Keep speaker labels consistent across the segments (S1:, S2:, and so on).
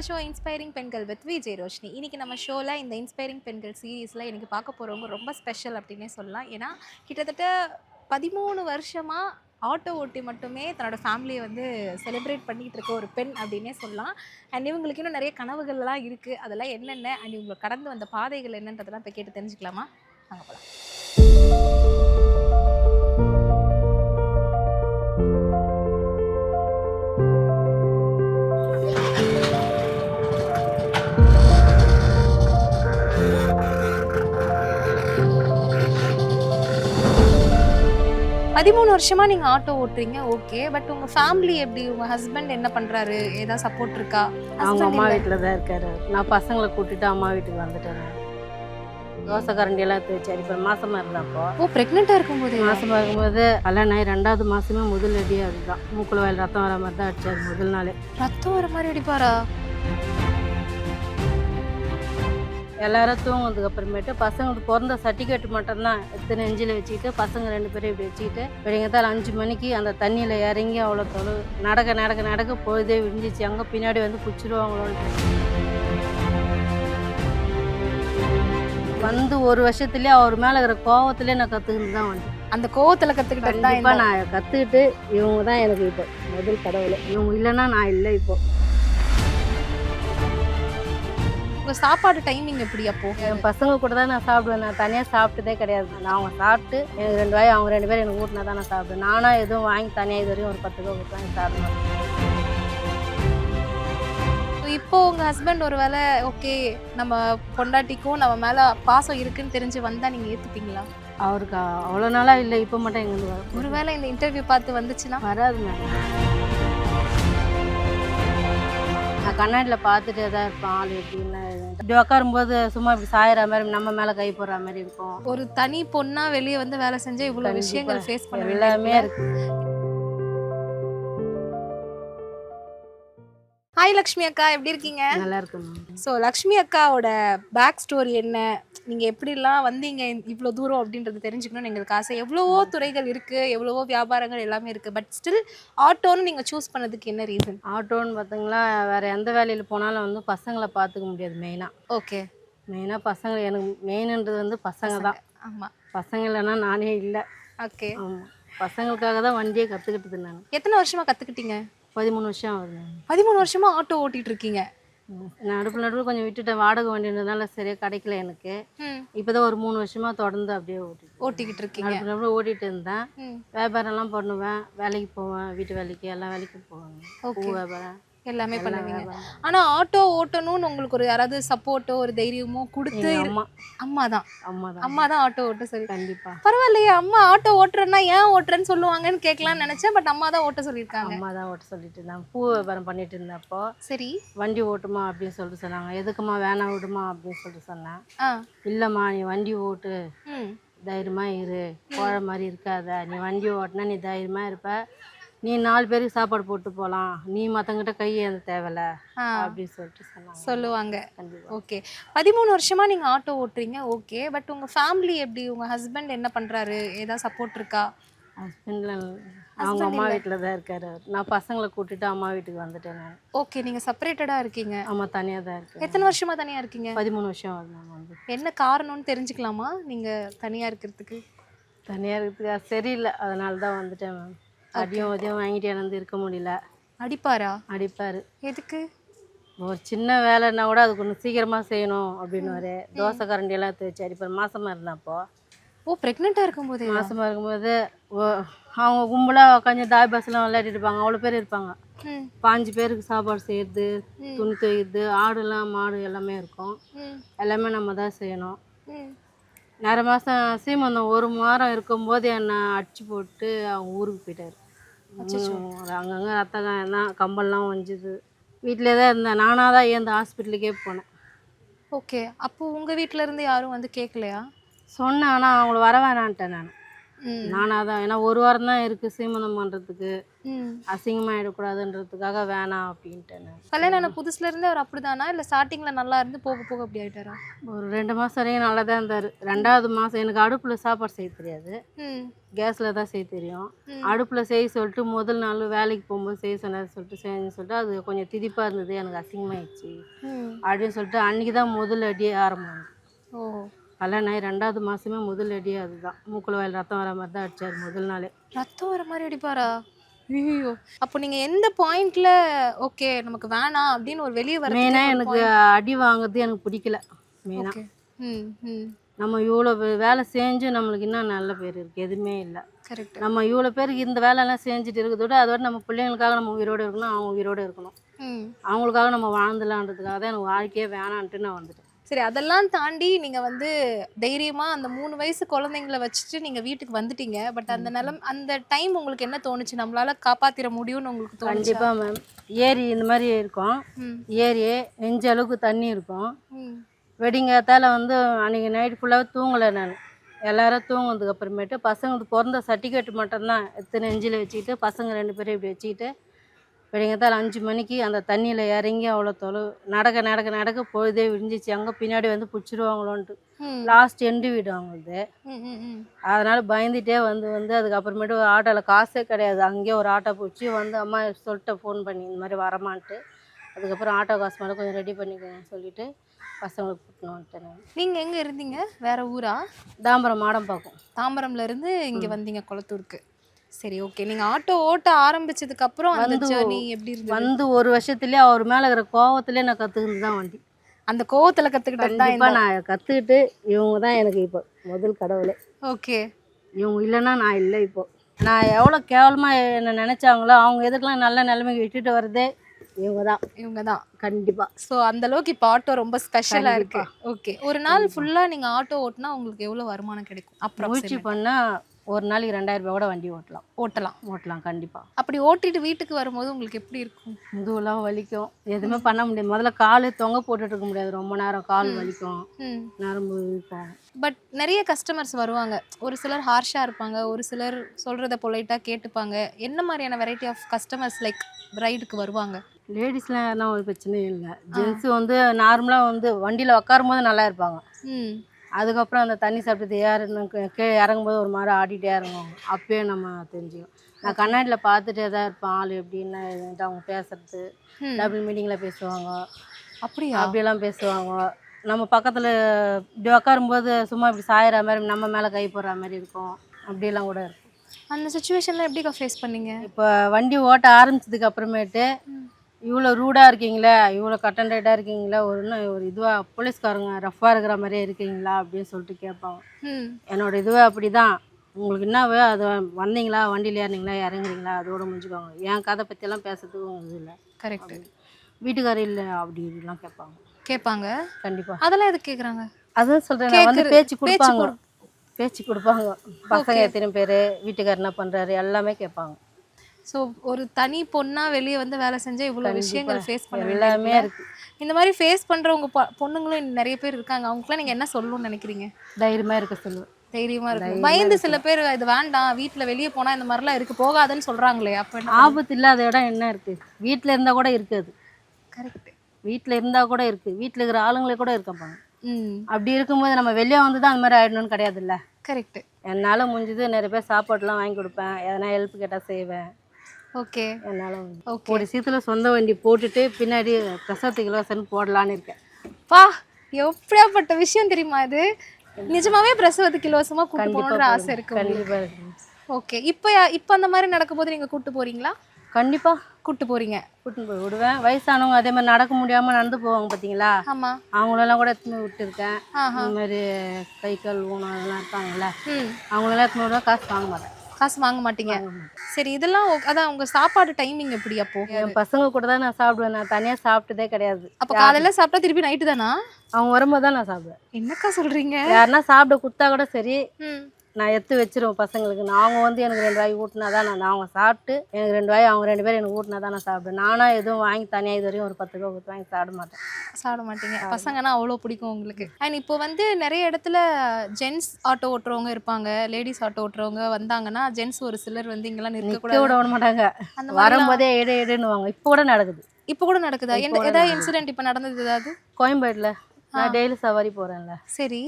S1: த show inspiring பெண்கள் with Vijay Roshini இன்னைக்கு நம்ம ஷோவில் இந்த இன்ஸ்பைரிங் பெண்கள் சீரீஸில் எனக்கு பார்க்க போகிறவங்க ரொம்ப ஸ்பெஷல் அப்படின்னே சொல்லலாம். ஏன்னா கிட்டத்தட்ட பதிமூணு வருஷமாக ஆட்டோ ஓட்டி மட்டுமே தன்னோட ஃபேமிலியை வந்து செலிப்ரேட் பண்ணிகிட்டு இருக்க ஒரு பெண் அப்படின்னே சொல்லலாம். அண்ட் இவங்களுக்கு இன்னும் நிறைய கனவுகள்லாம் இருக்குது அதெல்லாம் என்னென்ன? அண்ட் இவங்களை கடந்து வந்த பாதைகள் என்னன்றதெல்லாம் இப்போ கேட்டு தெரிஞ்சுக்கலாமா? வாங்க போகலாம் பதிமூணு வருஷமா நீங்க ஆட்டோ ஓட்டுறீங்க ஓகே பட் உங்க ஃபேமிலி எப்படி? உங்க ஹஸ்பண்ட் என்ன பண்றாரு? ஏதாவது சப்போர்ட் இருக்கா?
S2: அவங்க அம்மா. வீட்டில் தான் இருக்காரு. நான் பசங்களை கூட்டிட்டு அம்மா வீட்டுக்கு வந்துட்டேன். தோசை கரண்டி எல்லாம் தேய்ச்சாரு இப்போ மாசமா இருந்தப்போ
S1: ஓ பிரெக்னெண்டா இருக்கும்போது?
S2: மாசமா இருக்கும்போது கல்யாணம் ஆகி ரெண்டாவது மாசமே முதல் அடி அதுதான். மூக்குல வாயில் ரத்தம் வர மாதிரி தான் அடிச்சாரு முதல் நாளே.
S1: ரத்தம் வர மாதிரி அடிப்பாரா?
S2: எல்லாரும் தூங்குனதுக்கு அப்புறமேட்டு பசங்களுக்கு பிறந்த சர்டிஃபிகேட் மட்டும்தான் எடுத்து நெஞ்சில் வச்சுக்கிட்டு பசங்க ரெண்டு பேரும் இப்படி வச்சுக்கிட்டு விடிங்கத்தால் அஞ்சு மணிக்கு அந்த தண்ணியில் இறங்கி அவ்வளோ தொலைவு நடக்க நடக்க நடக்க பொழுதே விடிஞ்சிச்சு. அங்கே பின்னாடி வந்து பிடிச்சிருவாங்களோன்ட்டு வந்து ஒரு வருஷத்துலேயே அவர் மேலே இருக்கிற கோவத்திலே நான் கற்றுக்கிட்டு தான் வந்தேன்.
S1: அந்த கோவத்துல கத்துக்கிட்டது தான்
S2: கண்டிப்பாக நான் கற்றுக்கிட்டு இவங்க தான் எனக்கு இப்போ முதல் கடவுள். இவங்க இல்லைன்னா நான் இல்லை இப்போ.
S1: உங்க சாப்பாடு டைமிங் எப்படி அப்போ?
S2: என் பசங்க கூட தான் நான் சாப்பிடுவேன். நான் தனியாக சாப்பிட்டதே கிடையாது. நான் அவங்க சாப்பிட்டு எனக்கு ரெண்டு வாய் அவங்க ரெண்டு பேரும் எனக்கு ஊட்டினா தான் நான் சாப்பிடுவேன். நானாக எதுவும் வாங்கி தனியாக இது வரையும் ஒரு பத்து ரூபா கொடுத்து வாங்கி சாப்பிடுவேன்
S1: இப்போ உங்க ஹஸ்பண்ட் ஒருவேளை ஓகே நம்ம பொண்டாட்டிக்கும் நம்ம மேல பாசம் இருக்குன்னு தெரிஞ்சு வந்தா நீங்க ஏத்துப்பீங்களா?
S2: அவருக்கு அவ்வளோ நாளாக இல்லை. இப்போ மட்டும் எங்களுக்கு வரும்
S1: ஒருவேளை இந்த இன்டர்வியூ பார்த்து வந்துச்சுன்னா?
S2: வராது மேம் கண்ணாடியில் பார்த்துட்டே தான் இருப்பேன் ஆள் எப்படின்னு இப்படி உட்காரும்போது சும்மா இப்படி சாயிற மாதிரி நம்ம மேலே கை போடுற மாதிரி இருக்கும்.
S1: ஒரு தனி பொண்ணா வெளியே வந்து வேலை செஞ்சா இவ்வளவு
S2: கண்டிப்பா.
S1: விஷயங்கள் ஃபேஸ் பண்ண
S2: எல்லாமே
S1: வேண்டியது ஹாய் லக்ஷ்மி அக்கா. எப்படி இருக்கீங்க?
S2: நல்லா இருக்கு மேம்.
S1: ஸோ லக்ஷ்மி அக்காவோட பேக் ஸ்டோரி என்ன? நீங்க எப்படிலாம் வந்தீங்க? இவ்வளோ தூரம் அப்படின்றது தெரிஞ்சுக்கணும்னு எங்களுக்கு ஆசை. எவ்வளவோ துறைகள் இருக்கு எவ்வளவோ வியாபாரங்கள் எல்லாமே இருக்கு பட் ஸ்டில் ஆட்டோன்னு நீங்க சூஸ் பண்ணதுக்கு என்ன ரீசன்
S2: ஆட்டோன்னு பார்த்தீங்களா வேற எந்த வேலையில் போனாலும் வந்து பசங்களை பார்த்துக்க முடியாது மெயினாக
S1: ஓகே
S2: மெயினாக பசங்க எனக்கு மெயின்ன்றது வந்து பசங்க தான்.
S1: ஆமா.
S2: பசங்க இல்லைன்னா நானே இல்லை.
S1: ஓகே
S2: ஆமாம் பசங்களுக்காக தான் வண்டியே கற்றுக்கிட்டது நான்.
S1: எத்தனை வருஷமா கத்துக்கிட்டீங்க?
S2: பதிமூணு வருஷம் ஆகுது.
S1: பதிமூணு வருஷமா ஆட்டோ ஓட்டிட்டு இருக்கீங்க.
S2: நடுப்பு நடுவில் கொஞ்சம் விட்டுட்டேன். வாடகை வண்டின்றதுனால சரியாக கிடைக்கல எனக்கு.
S1: ம்.
S2: இப்போ தான் ஒரு மூணு வருஷமாக தொடர்ந்து அப்படியே ஓட்டிட்டு
S1: ஓட்டிக்கிட்டு இருக்கீங்க
S2: நடுப்பு நடுவில் ஓட்டிகிட்டு இருந்தேன். வியாபாரம்லாம் பண்ணுவேன். வேலைக்கு போவேன். வீட்டு வேலைக்கு எல்லா வேலைக்கும் போவேன். பூ வியாபாரம்.
S1: எல்லாமே
S2: எல்லா
S1: பண்ணுவீங்க. ஆனா ஆட்டோ ஓட்டணும்னு உங்களுக்கு ஒரு யாராவது சப்போர்ட்டோ ஒரு தைரியமோ கொடுத்து
S2: அம்மா
S1: அம்மா தான்
S2: அம்மா. தான்
S1: அம்மா தான் ஆட்டோ ஓட்ட சொல்லி
S2: கண்டிப்பா.
S1: பரவாயில்லையே அம்மா ஆட்டோ ஓட்டுறேன்னா ஏன் ஓட்டுறேன்னு சொல்லுவாங்கன்னு கேட்கலாம்னு நினைச்சேன் பட் அம்மா தான் ஓட்ட சொல்லியிருக்காங்க.
S2: அம்மா தான் ஓட்ட சொல்லிட்டு இருந்தாங்க. பூ வியாபாரம் பண்ணிட்டு இருந்தப்போ
S1: சரி.
S2: வண்டி ஓட்டுமா அப்படின்னு சொல்லிட்டு சொன்னாங்க. எதுக்குமா வேணாம் விடுமா அப்படின்னு சொல்லிட்டு சொன்னேன். இல்லைம்மா நீ வண்டி ஓட்டு. தைரியமா இரு. கோழ மாதிரி இருக்காத. நீ வண்டி ஓட்டினா நீ தைரியமா இருப்ப. நீ நாலு பேருக்கு சாப்பாடு போட்டு போகலாம் நீ மற்றவங்கிட்ட கை ஏந்த தேவையில்ல அப்படின்னு சொல்லிட்டு சொன்னாங்க.
S1: சொல்லுவாங்க. ஓகே. பதிமூணு வருஷமா நீங்க ஆட்டோ ஓட்டுறீங்க ஓகே. பட் உங்க ஃபேமிலி எப்படி? உங்க ஹஸ்பண்ட் என்ன பண்றாரு? ஏதாவது சப்போர்ட் இருக்கா?
S2: ஹஸ்பண்ட்ல அவங்க அம்மா வீட்டில் தான் இருக்காரு. நான் பசங்களை கூட்டிட்டு அம்மா வீட்டுக்கு வந்துட்டேன் நான்.
S1: ஓகே நீங்க செப்பரேட்டடா இருக்கீங்க.
S2: அம்மா தனியாக தான் இருக்கேன்
S1: எத்தனை வருஷமா தனியா இருக்கீங்க?
S2: பதிமூணு வருஷம் ஆகுது
S1: என்ன காரணம்னு தெரிஞ்சுக்கலாமா? நீங்க தனியா இருக்கிறதுக்கு.
S2: தனியாக இருக்கிறதுக்கு சரியில்லை. அதனால தான் வந்துட்டேன் மேம் அடியும் உதயம் வாங்கிட்டு எனக்கு இருக்க முடியல.
S1: அடிப்பாரா?
S2: அடிப்பார்.
S1: எதுக்கு?
S2: ஒரு சின்ன வேலைன்னா கூட அது கொஞ்சம் சீக்கிரமாக செய்யணும் அப்படின்னு தோசை கரண்டி எல்லாம் தேய்ச்சி அடிப்பார் மாசமாக இருந்தப்போ
S1: ஓ பிரெக்னெண்டா இருக்கும்போதே?
S2: மாசமாக இருக்கும்போது அவங்க கும்பலாக உட்காந்து தாய் பஸ்லாம் விளையாடிட்டு இருப்பாங்க. அவ்வளோ பேர் இருப்பாங்க. பாஞ்சு பேருக்கு சாப்பாடு செய்யறது. துணி துவைக்கிறது ஆடுலாம் மாடு எல்லாமே இருக்கும். எல்லாமே நம்ம தான் செய்யணும். நிறைய மாதம் சீமந்தம் ஒரு வாரம் இருக்கும்போது என்னை அடிச்சு போட்டு அவங்க ஊருக்கு போயிட்டாரு. அங்கங்கே ரத்த காயம் தான் கம்பல்லாம் வஞ்சுது. வீட்டிலே தான் இருந்தேன். நானாக தான் ஏந்த ஹாஸ்பிட்டலுக்கே போனேன்.
S1: ஓகே. அப்போ உங்க வீட்ல இருந்து யாரும் வந்து கேட்கலையா
S2: சொன்னேன் ஆனால் அவங்கள வர வேணான்ட்டேன் நான். நானாக தான் ஏன்னா ஒரு வாரம் தான் இருக்குது சீமந்தம் பண்ணுறதுக்கு
S1: ம்.
S2: அசிங்கமாகிடக்கூடாதுன்றதுக்காக வேணாம் அப்படின்ட்டு
S1: கல்யாணம் ஆன புதுசுல இருந்தே அவர் அப்படிதானா? இல்ல ஸ்டார்டிங்ல நல்லா இருந்து போக போக அப்படி ஆயிட்டாரா?
S2: ஒரு ரெண்டு மாதம் வரைக்கும் நல்லா தான் இருந்தார். ரெண்டாவது மாதம் எனக்கு அடுப்பில் சாப்பாடு செய்ய தெரியாது. கேஸில் தான் செய்ய தெரியும். அடுப்பில் செய்ய சொல்லிட்டு முதல் நாள் வேலைக்கு போகும்போது செய்ய சொன்னார் சொல்லிட்டு செஞ்சு சொல்லிட்டு அது கொஞ்சம் திதிப்பாக இருந்தது. எனக்கு அசிங்கமாயிடுச்சு. அப்படின்னு சொல்லிட்டு அன்றைக்கி தான் முதல் அடியே ஆரம்பம்
S1: ஓ.
S2: கல்யாணம் ரெண்டாவது மாதமே முதல் அடியே அதுதான். மூக்கில் வாயில் ரத்தம் வர மாதிரி தான் அடிச்சார் முதல் நாளே.
S1: ரத்தம் வர மாதிரி அடிப்பாரா? ஐயோ அப்போ நீங்க எந்த பாயிண்ட்ல ஓகே நமக்கு வேணாம் அப்படின்னு ஒரு வெளியே வர
S2: மெயினாக எனக்கு அடி வாங்குறது எனக்கு பிடிக்கல. மெயினாக நம்ம இவ்வளோ வேலை செஞ்சு நம்மளுக்கு இன்னும் நல்ல பேர் இருக்குது எதுவுமே இல்லை.
S1: கரெக்ட்
S2: நம்ம இவ்வளோ பேருக்கு இந்த வேலையெல்லாம் செஞ்சுட்டு இருக்கிறதோட அதோட நம்ம பிள்ளைங்களுக்காக நம்ம உயிரோடு இருக்கணும் அவங்க உயிரோடு இருக்கணும். அவங்களுக்காக நம்ம வாழ்ந்துலான்றதுக்காக தான் எனக்கு வாழ்க்கையே வேணான்ட்டு நான் வந்துட்டேன்.
S1: சரி அதெல்லாம் தாண்டி நீங்க வந்து தைரியமா அந்த மூணு வயசு குழந்தைங்கள வச்சுட்டு நீங்க வீட்டுக்கு வந்துட்டீங்க. பட் அந்த நிலம் அந்த டைம் உங்களுக்கு என்ன தோணுச்சு? நம்மளால காப்பாத்திர முடியும்னு உங்களுக்கு தோணுச்சு?
S2: கண்டிப்பாக மேம். ஏரி இந்த மாதிரி இருக்கும். ஏரி நெஞ்ச அளவுக்கு தண்ணி இருக்கும். வெடிங்காத்தால வந்து அன்றைக்கி நைட் ஃபுல்லாக தூங்கலை நான். எல்லாரும் தூங்குனதுக்கு அப்புறமேட்டு பசங்களுக்கு பிறந்த சர்டிஃபிகேட் மட்டும்தான் எடுத்து நெஞ்சில் வச்சுக்கிட்டு பசங்க ரெண்டு பேரும் இப்படி வச்சுக்கிட்டு வெடிங்காத்தால அஞ்சு மணிக்கு அந்த தண்ணியில் இறங்கி அவ்வளோ தொலைவு நடக்க நடக்க நடக்க பொழுதே விடிஞ்சிச்சு. அங்கே பின்னாடி வந்து பிடிச்சிருவாங்களோன்ட்டு. லாஸ்ட் எண்டு வீடு அவங்களுது அதனால் பயந்துட்டே வந்து வந்து அதுக்கப்புறமேட்டு ஒரு ஆட்டோவில் காசே கிடையாது. அங்கேயே ஒரு ஆட்டோ பிடிச்சி வந்து அம்மா சொல்லிட்டு ஃபோன் பண்ணி இந்த மாதிரி வரமான்ட்டு. அதுக்கப்புறம் ஆட்டோ காசு மேலே கொஞ்சம் ரெடி பண்ணிக்கோங்க சொல்லிட்டு பசங்களுக்கு கூட்டின்னு வந்துட்டேன் நான்.
S1: நீங்க எங்க இருந்தீங்க? வேற ஊரா?
S2: தாம்பரம் மாடம் பார்க்கும்
S1: தாம்பரம்ல இருந்து இங்க வந்தீங்க குளத்தூருக்கு. சரி ஓகே நீங்க ஆட்டோ ஓட்ட ஆரம்பிச்சதுக்கு அப்புறம் அந்த ஜர்னி எப்படி இருந்தது?
S2: வந்து ஒரு வருஷத்துலேயே அவர் மேலே இருக்கிற கோவத்துலேயே நான் கற்றுக்கிட்டு தான் வண்டி
S1: அந்த கோவத்துல கத்துக்கிட்டது தான்
S2: நான் கற்றுக்கிட்டு இவங்க தான் எனக்கு இப்போ முதல் கடவுளே.
S1: ஓகே
S2: இவங்க இல்லைன்னா நான் இல்லை இப்போ. நான் எவ்வளோ கேவலமாக என்னை நினச்சாங்களோ அவங்க எதுக்கெல்லாம் நல்ல நிலைமைக்கு விட்டுட்டு வர்றதே இவங்க தான்.
S1: இவங்க தான்.
S2: கண்டிப்பாக
S1: ஸோ அந்த அளவுக்கு இப்போ ஆட்டோ ரொம்ப ஸ்பெஷலா இருக்கு. ஓகே ஒரு நாள் ஃபுல்லா நீங்க ஆட்டோ ஓட்டினா உங்களுக்கு எவ்வளவு வருமானம் கிடைக்கும்?
S2: முயற்சி
S1: அப்புறம்
S2: பண்ணால் ஒரு நாளைக்கு ரெண்டாயிரம் ரூபாய் கூட வண்டி ஓட்டலாம்.
S1: ஓட்டலாம்
S2: ஓட்டலாம் கண்டிப்பாக
S1: அப்படி ஓட்டிட்டு வீட்டுக்கு வரும்போது உங்களுக்கு எப்படி இருக்கும்?
S2: முதுகுலாம் வலிக்கும். எதுவுமே பண்ண முடியாது. முதல்ல கால் தொங்க போட்டுட்டு இருக்க முடியாது. ரொம்ப நேரம் கால் வலிக்கும். நரம்பு இழுக்கும்
S1: பட் நிறைய கஸ்டமர்ஸ் வருவாங்க. ஒரு சிலர் ஹார்ஷாக இருப்பாங்க. ஒரு சிலர் சொல்கிறத பொலைட்டாக கேட்டுப்பாங்க. என்ன மாதிரியான வெரைட்டி ஆஃப் கஸ்டமர்ஸ் லைக் ரைடுக்கு வருவாங்க?
S2: லேடிஸ்லாம் யாருனா ஒரு பிரச்சனையும் இல்லை. ஜென்ஸு வந்து நார்மலாக வந்து வண்டியில் உட்காரும் போது நல்லா இருப்பாங்க. அதுக்கப்புறம் அந்த தண்ணி சாப்பிட்டது ஏறுன்னு கீழே இறங்கும்போது ஒரு மாதிரி ஆடிட்டே இறங்குவாங்க அப்பயே நம்ம தெரிஞ்சுக்கணும் நான் கண்ணாடியில் பார்த்துட்டே தான் இருப்பேன் ஆள் எப்படின்னு இதுன்ட்டு அவங்க பேசுறது. டபுள் மீட்டிங்கில் பேசுவாங்க.
S1: அப்படியா?
S2: அப்படியெல்லாம் பேசுவாங்க. நம்ம பக்கத்தில் இப்படி உட்காரும்போது சும்மா இப்படி சாயிற மாதிரி நம்ம மேலே கை போடுற மாதிரி இருக்கும். அப்படியெல்லாம் கூட இருக்கும்.
S1: அந்த சுச்சுவேஷனில் எப்படிக்கா ஃபேஸ் பண்ணீங்க?
S2: இப்போ வண்டி ஓட்ட ஆரம்பிச்சதுக்கு அப்புறமேட்டு இவ்வளோ ரூடாக இருக்கீங்களே இவ்வளோ கட்டண்டடாக இருக்கீங்களா ஒரு இன்னும் ஒரு இதுவாக போலீஸ்காரங்க ரஃப்பாக இருக்கிற மாதிரியே இருக்கீங்களா அப்படின்னு சொல்லிட்டு கேட்பாங்க. என்னோட இதுவே அப்படி தான் உங்களுக்கு என்னவே அது வந்தீங்களா? வண்டியில் ஏறினீங்களா? இறங்குறீங்களா? அதோட முடிஞ்சுக்கோங்க. என் கதை பற்றியெல்லாம் பேசுறதுக்கு உங்களுக்கு இல்லை.
S1: கரெக்ட்
S2: வீட்டுக்காரர் இல்லை அப்படி இப்படிலாம் கேட்பாங்க.
S1: கேட்பாங்க.
S2: கண்டிப்பாக
S1: அதெல்லாம் எதுக்கு கேட்குறாங்க
S2: அதான் சொல்கிறேன் வந்து பேச்சு கொடுப்பாங்க.
S1: கொடு-
S2: பேச்சு கொடுப்பாங்க. பசங்க எத்தனை பேர் வீட்டுக்காரர் என்ன பண்ணுறாரு எல்லாமே கேட்பாங்க.
S1: ஸோ ஒரு தனி பொண்ணா வெளியே வந்து வேலை செஞ்சா இவ்வளோ விஷயங்கள் ஃபேஸ் பண்ண
S2: எல்லாமே இருக்கு.
S1: இந்த மாதிரி ஃபேஸ் பண்றவங்க பொ- பொண்ணுங்களும் நிறைய பேர் இருக்காங்க. அவங்களுக்குலாம் நீங்க என்ன சொல்லணும்னு நினைக்கிறீங்க?
S2: தைரியமாக இருக்க சொல்லுவேன்
S1: தைரியமா இருக்கு பயந்து சில பேர் இது வேண்டாம் வீட்ல வெளியே போனா இந்த மாதிரிலாம் இருக்கு போகாதன்னு சொல்றாங்களே அப்ப
S2: ஆபத்து இல்லாத இடம் என்ன இருக்குது வீட்டில் இருந்தால் கூட இருக்காது
S1: கரெக்ட்
S2: வீட்டில் இருந்தால் கூட இருக்குது வீட்டில் இருக்கிற ஆளுங்களே கூட இருக்கப்பாங்க
S1: ம்.
S2: அப்படி இருக்கும்போது நம்ம வெளியே வந்து தான் அந்த மாதிரி ஆயிடணும்னு கிடையாதுல்ல?
S1: கரெக்ட்
S2: என்னால் முடிஞ்சது நிறைய பேர் சாப்பாடுலாம் வாங்கி கொடுப்பேன். எதனா ஹெல்ப் கேட்டால் செய்வேன்.
S1: ஓகே.
S2: என்னால்
S1: ஓகே.
S2: ஒரு சீத்தில் சொந்த வண்டி போட்டுட்டு பின்னாடி பிரசவத்துக்கு இலவசன்னு போடலான்னு இருக்கேன்.
S1: பா எப்படியாப்பட்ட விஷயம் தெரியுமா இது? நிஜமாவே பிரசவத்துக்கு இலவசமா கூட்டு போகணுன்ற ஆசை இருக்கு
S2: கண்டிப்பாக இருக்கு.
S1: ஓகே. இப்போ யா- இப்போ அந்த மாதிரி நடக்கும்போது நீங்க கூட்டு போறீங்களா?
S2: கண்டிப்பாக
S1: கூட்டு போறீங்க.
S2: கூட்டின்னு போய் விடுவேன். வயசானவங்க அதே மாதிரி நடக்க முடியாமல் நடந்து போவாங்க பார்த்தீங்களா
S1: ஆமா.
S2: அவங்களெல்லாம் கூட எடுத்துன்னு விட்டுருக்கேன். இந்த மாதிரி கை கால் ஊனம் அதெல்லாம் இருப்பாங்கல்ல?
S1: ம்.
S2: அவங்களெல்லாம் எடுத்துன்னு விடுவேன் காசு வாங்க மாட்டேன்.
S1: காசு வாங்க மாட்டீங்க. சரி இதெல்லாம் அதான் உங்க சாப்பாடு டைமிங் எப்படி அப்போ?
S2: என் பசங்க கூட தான் நான் சாப்பிடுவேன். நான் தனியாக சாப்பிட்டதே கிடையாது.
S1: அப்ப காலையில சாப்பிட்டா திருப்பி நைட்டு தானா?
S2: அவங்க வரும்போது தான் நான் சாப்பிடுவேன்.
S1: என்னக்கா சொல்றீங்க?
S2: யாருன்னா சாப்பிட கொடுத்தா கூட சரி. நான் எடுத்து வச்சிருவேன் பசங்களுக்கு. நான் அவங்க வந்து எனக்கு ரெண்டு வாய் ஊட்டினா தான் நான் அவங்க சாப்பிட்டு எனக்கு ரெண்டு வாய் அவங்க ரெண்டு பேரும் எனக்கு ஊட்டினா தான் நான் சாப்பிடுவேன். நானாக எதுவும் வாங்கி தனியாக இது வரையும் ஒரு பத்து ரூபா கொடுத்து வாங்கி சாப்பிட மாட்டேன்.
S1: சாப்பிட மாட்டீங்க. பசங்கன்னா அவ்வளோ பிடிக்கும் உங்களுக்கு. அண்ட் இப்போ வந்து நிறைய இடத்துல ஜென்ஸ் ஆட்டோ ஓட்டுறவங்க இருப்பாங்க. லேடிஸ் ஆட்டோ ஓட்டுறவங்க வந்தாங்கன்னா ஜென்ஸ் ஒரு சிலர் வந்து இங்கெல்லாம் நிற்க கூடாது
S2: விட மாட்டாங்க. வரும்போதே எடு எடுன்னுவாங்க. இப்போ கூட நடக்குது.
S1: இப்போ கூட நடக்குதா?
S2: கூட
S1: ஏதாவது. இன்சிடென்ட் இப்போ நடந்தது ஏதாவது?
S2: கோயம்பேட்டில். நான் டெய்லி சவாரி போகிறேன்ல
S1: சரி.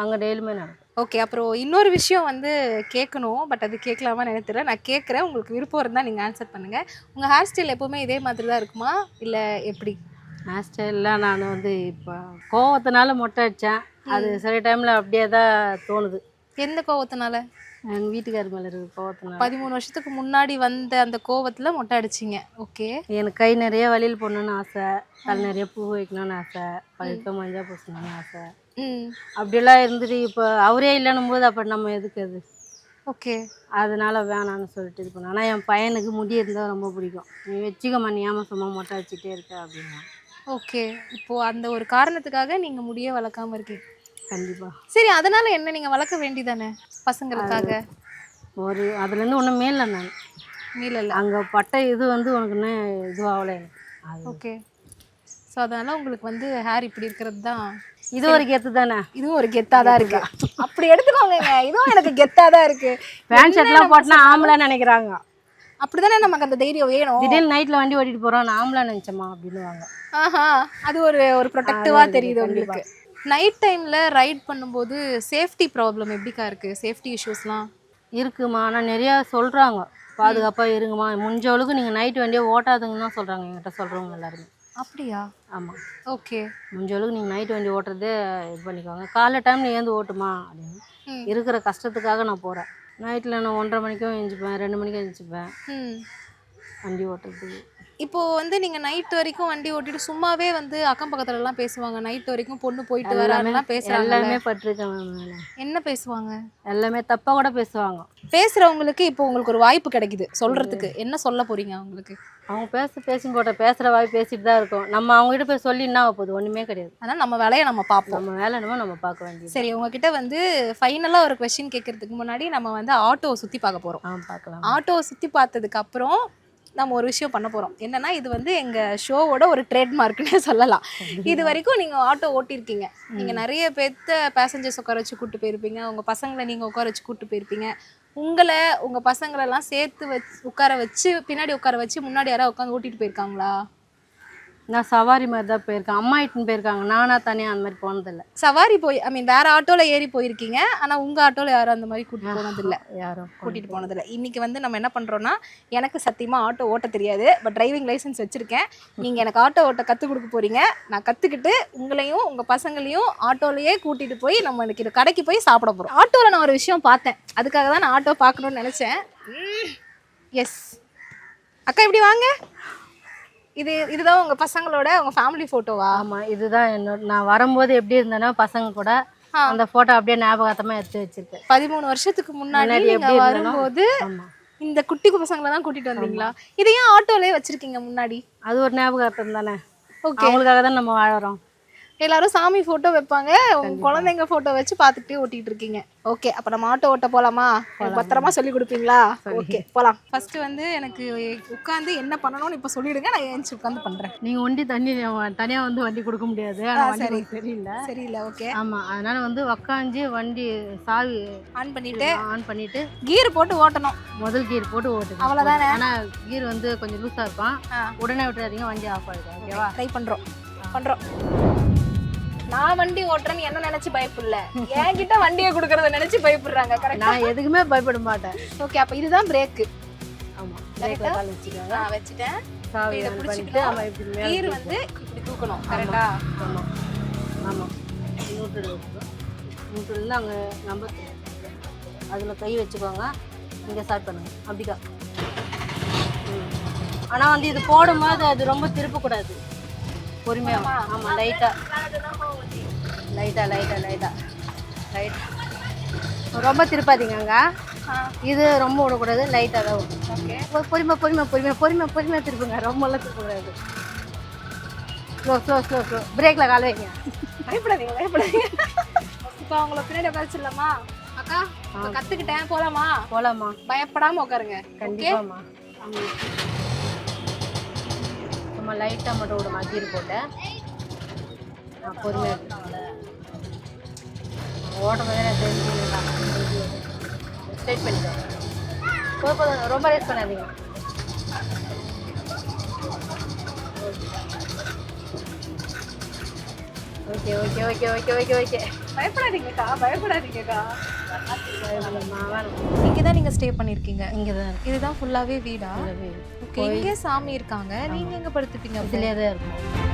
S2: அங்கே டெய்லியுமே நடக்கும்.
S1: ஓகே அப்புறம் இன்னொரு விஷயம் வந்து கேட்கணும் பட் அது கேட்கலாமா தெரியல. நான் கேட்குறேன். உங்களுக்கு விருப்பம் இருந்தால் நீங்கள் ஆன்சர் பண்ணுங்கள் உங்கள் ஹேர் ஸ்டைல் எப்போவுமே இதே மாதிரி தான் இருக்குமா? இல்லை எப்படி?
S2: ஹேர் ஸ்டைலில் நான் வந்து இப்போ கோவத்தினால மொட்டை அடித்தேன் அது சில டைமில் அப்படியே தான் தோணுது.
S1: எந்த கோவத்தினால?
S2: எங்கள் வீட்டுக்கார் மேலே இருக்குது கோவத்தினால.
S1: பதிமூணு வருஷத்துக்கு முன்னாடி வந்த அந்த கோவத்தில் மொட்டை அடிச்சிங்க. ஓகே.
S2: எனக்கு கை நிறைய வழியில் போடணுன்னு ஆசை. தலை நிறைய பூ வைக்கணும்னு ஆசை. பழுக்க மஞ்சள் பூசணும்னு ஆசை.
S1: ம்.
S2: அப்படியெல்லாம் இருந்துட்டு இப்போ அவரே இல்லைன்னும் போது அப்போ நம்ம எதுக்கு அது?
S1: ஓகே.
S2: அதனால வேணாம்னு சொல்லிட்டு இது பண்ணேன் ஆனால் என் பையனுக்கு முடி இருந்தால் ரொம்ப பிடிக்கும். நீ வச்சுக்கம்மா நீ ஏமா சும்மா மொட்டை வச்சுட்டே இருக்க அப்படின்னா.
S1: ஓகே. இப்போ அந்த ஒரு காரணத்துக்காக நீங்கள் முடிய வளர்க்காம இருக்கீங்க.
S2: கண்டிப்பாக
S1: சரி அதனால என்ன நீங்கள் வளர்க்க வேண்டியதானே பசங்களுக்காக?
S2: ஒரு அதுலேருந்து ஒன்றும் மேல நான்.
S1: மீளல
S2: அங்கே பட்ட இது வந்து உனக்கு இன்னும் இதுவாகல
S1: ஓகே. ஸோ அதனால உங்களுக்கு வந்து ஹேர் இப்படி இருக்கிறது தான்
S2: இது ஒரு கெத்து தானே?
S1: இதுவும் ஒரு கெத்தா தான் இருக்கு. அப்படி எடுத்துக்கோங்க இதுவும் எனக்கு கெத்தா தான் இருக்கு.
S2: பேண்ட் ஷர்ட்லாம் போட்டுனா ஆம்பளைன்னு நினைக்கிறாங்க.
S1: அப்படிதானே நமக்கு அந்த தைரியம் வேணும்.
S2: திடீர்னு நைட்டில் வண்டி ஓட்டிட்டு போகிறோம் நான் ஆம்பளை நினச்சம்மா அப்படின்னுவாங்க.
S1: ஆஹா அது ஒரு ஒரு ப்ரொடெக்டிவா தெரியுது. உங்களுக்கு. நைட் டைம்ல ரைட் பண்ணும்போது சேஃப்டி ப்ராப்ளம் எப்படிக்கா இருக்கு? சேஃப்டி இஷ்யூஸ்லாம்
S2: இருக்குமா ஆனால் நிறையா சொல்கிறாங்க பாதுகாப்பாக இருங்கம்மா. முடிஞ்ச அளவுக்கு நீங்கள் நைட் வண்டியை ஓட்டாதுங்கன்னு தான் சொல்கிறாங்க என்கிட்ட சொல்கிறவங்க எல்லாருமே.
S1: அப்படியா?
S2: ஆமாம்
S1: ஓகே.
S2: முடிஞ்ச அளவுக்கு நீங்கள் நைட் வண்டி ஓட்டுறதே இது பண்ணிக்கோங்க. காலைல டைம் நீ ஏந்து ஓட்டுமா அப்படின்னு. இருக்கிற கஷ்டத்துக்காக நான் போகிறேன் நைட்டில் நான் ஒன்றரை மணிக்கும் எழுந்திப்பேன் ரெண்டு மணிக்கும் எழுந்திப்பேன்
S1: ம்.
S2: வண்டி ஓட்டுறதுக்கு.
S1: இப்போ வந்து நீங்க நைட் வரைக்கும் வண்டி ஓட்டிட்டு சும்மாவே வந்து அக்கம் பக்கத்துல எல்லாம் பேசுவாங்க. நைட் வரைக்கும் பொண்ணு போயிட்டு வராங்கலாம் பேசுறாங்க
S2: எல்லாமே பட்டிருக்கேன் மேம்
S1: என்ன பேசுவாங்க?
S2: எல்லாமே தப்பாக கூட பேசுவாங்க.
S1: பேசுறவங்களுக்கு இப்போ உங்களுக்கு ஒரு வாய்ப்பு கிடைக்குது சொல்றதுக்கு. என்ன சொல்ல போறீங்க அவங்களுக்கு?
S2: அவங்க பேச பேசுங்க போட்ட பேசுகிற வாய் பேசிட்டு தான் இருக்கோம். நம்ம அவங்ககிட்ட போய் சொல்லி என்ன ஆக போகுது? ஒன்றுமே கிடையாது.
S1: அதனால நம்ம வேலையை நம்ம பார்ப்போம்.
S2: நம்ம வேலை என்னமோ நம்ம பார்க்க வேண்டியது.
S1: சரி உங்ககிட்ட வந்து ஃபைனலாக ஒரு கொஸ்டின் கேட்கறதுக்கு முன்னாடி நம்ம வந்து ஆட்டோவை சுற்றி பார்க்க போகிறோம்
S2: ஆ பார்க்கலாம்.
S1: ஆட்டோவை சுற்றி பார்த்ததுக்கு அப்புறம் நம்ம ஒரு விஷயம் பண்ண போகிறோம் என்னன்னா இது வந்து எங்கள் ஷோவோட ஒரு ட்ரேட்மார்க்னே சொல்லலாம். இது வரைக்கும் நீங்கள் ஆட்டோ ஓட்டியிருக்கீங்க நீங்கள் நிறைய பேர்த்த பேசஞ்சர்ஸ் உட்கார வச்சு கூட்டு போயிருப்பீங்க. உங்கள் பசங்களை நீங்கள் உட்கார வச்சு கூட்டு போயிருப்பீங்க. உங்களை உங்கள் பசங்களெல்லாம் சேர்த்து வச்சு உட்கார வச்சு பின்னாடி உட்கார வச்சு முன்னாடி யாராவது உட்காந்து ஓட்டிட்டு போயிருக்காங்களா?
S2: நான் சவாரி மாதிரி தான் போயிருக்கேன். அம்மா இட்டுன்னு போயிருக்காங்க. நானா தனியாக அந்த மாதிரி போனதில்லை.
S1: சவாரி போய் ஐ மீன் வேற ஆட்டோவில் ஏறி போயிருக்கீங்க. ஆனால் உங்கள் ஆட்டோவில் யாரும் அந்த மாதிரி கூட்டிட்டு போனதில்லை.
S2: யாரும்
S1: கூட்டிட்டு போனதில்லை. இன்னைக்கு வந்து நம்ம என்ன பண்றோம்னா எனக்கு சத்தியமா ஆட்டோ ஓட்ட தெரியாது. பட் டிரைவிங் லைசென்ஸ் வச்சிருக்கேன். நீங்க எனக்கு ஆட்டோ ஓட்ட கற்றுக் கொடுக்க போறீங்க. நான் கத்துக்கிட்டு உங்களையும் உங்க பசங்களையும் ஆட்டோலயே கூட்டிட்டு போய் நம்ம இன்னைக்கு கடைக்கு போய் சாப்பிட போறோம். ஆட்டோல நான் ஒரு விஷயம் பார்த்தேன். அதுக்காக தான் நான் ஆட்டோ பார்க்கணும்னு நினைச்சேன். எஸ் அக்கா இப்படி வாங்க? இது இதுதான் உங்க பசங்களோட உங்க ஃபேமிலி போட்டோவா
S2: ஆமாம் இதுதான் என்னோட நான் வரும்போது எப்படி இருந்தேன்னா பசங்க கூட. அந்த ஃபோட்டோ அப்படியே ஞாபகத்தமாக எடுத்து வச்சிருக்கேன்.
S1: பதிமூணு வருஷத்துக்கு முன்னாடி
S2: எப்படி?
S1: வரும்போது இந்த குட்டி பசங்களை தான் கூட்டிட்டு வந்தீங்களா? இதை ஏன் ஆட்டோலயே வச்சிருக்கீங்க முன்னாடி?
S2: அது ஒரு ஞாபகார்த்தம் தானே?
S1: ஓகே
S2: அவங்களுக்காக தான் நம்ம வாழறோம்.
S1: எல்லாரும் சாமி போட்டோ வைப்பாங்க. உங்க குழந்தைங்க போட்டோ வச்சு பார்த்துட்டே ஓட்டிட்டு இருக்கீங்க ஓகே அப்ப நம்ம ஆட்டோ ஓட்ட போலாமா? எனக்கு பத்திரமா சொல்லி கொடுப்பீங்களா? ஓகே போலாம். ஃபர்ஸ்ட் வந்து எனக்கு உட்காந்து என்ன பண்ணணும்னு இப்ப சொல்லிடுங்க. நான் ஏஞ்சி உட்காந்து பண்றேன்.
S2: நீங்கள் ஒண்டி தண்ணி தனியாக வந்து வண்டி கொடுக்க முடியாது.
S1: சரி.
S2: தெரியல.
S1: சரியில்ல ஓகே
S2: ஆமாம் அதனால வந்து உக்காந்து வண்டி சாவி
S1: ஆன் பண்ணிட்டு
S2: ஆன் பண்ணிட்டு
S1: கீர் போட்டு ஓட்டணும்.
S2: முதல் கீர் போட்டு ஓட்டுங்க.
S1: அவ்வளவுதானே?
S2: ஆனால் கீர் வந்து கொஞ்சம் லூஸாக இருப்பான். உடனே விட்டுறாதீங்க வண்டி ஆஃப் ஆகிடும் ஓகேவா
S1: ட்ரை பண்றோம். பண்றோம். நான் வண்டி ஓட்டுறேன்னு என்ன நினைச்சு பயப்படல என்கிட்ட வண்டியை கொடுக்கறத நினைச்சு பயப்படுறாங்க கரெக்டா
S2: நான் எதுக்குமே பயப்பட மாட்டேன்.
S1: ஓகே அப்ப இதுதான் பிரேக்
S2: ஆமாம்
S1: Correct ஆ?
S2: கால்
S1: நான் வச்சுட்டேன்.
S2: சாவி
S1: இதை
S2: ஆன் பண்ணிட்டு
S1: பிடிச்சிக்கணும்.
S2: ஆமாம் இப்படி மேலே
S1: கீர் வந்து இப்படி தூக்கணும் கரெக்டா
S2: ஆமாம் ஆமாம் நியூட்ரல் வச்சுக்கோ நியூட்ரலில் அங்கே நம்பர் அதில் கை வச்சுக்கோங்க. இங்கே ஸ்டார்ட் பண்ணுங்க. அப்படிக்கா ஆனால் வந்து இது போடும்போது அது ரொம்ப திருப்பக்கூடாது. பொறுமையாக ஆமாம் லைட்டாக லைட்டாக லைட்டாக லைட்டாக லைட் ரொம்ப திருப்பாதீங்கங்க இது ரொம்ப விடக்கூடாது லைட்டாக தான்.
S1: ஓகே.
S2: பொறுமை பொறுமை பொறுமை பொறுமை பொறுமையாக திருப்புங்க. ரொம்பலாம் திருப்பக்கூடாது. ஸ்லோ ஸ்லோ ஸ்லோ ஸ்லோ பிரேக்கில் கால் வைங்க.
S1: பயப்படாதீங்க பயப்படாதீங்க. இப்போ அவங்கள பின்னாடி உட்காந்துச்சிடலாமா அக்கா இப்ப கத்துக்கிட்டேன் போலாமா?
S2: போலாமா
S1: பயப்படாம உட்காருங்க.
S2: கண்டிப்பாம்மா. சும்மா லைட்டாக மட்டும் ஒரு மதியம் போட்டேன் நான் பொறுமையாக ஓட்டம் தான் தெரிஞ்சுக்கலாம் ஸ்ட்ரைட் போதும், ரொம்ப ரேஸ் பண்ணாதீங்க. Okay okay okay okay okay okay
S1: பயப்படாதீங்கக்கா பயப்படாதீங்கக்கா. இங்கே தான் நீங்கள் ஸ்டே பண்ணியிருக்கீங்க
S2: இங்கே தான்
S1: இதுதான் ஃபுல்லாகவே வீடா. ஓகே இங்கே சாமி இருக்காங்க. நீங்க எங்க படுத்துப்பீங்க?
S2: இதுலேயே தான் இருக்கும்.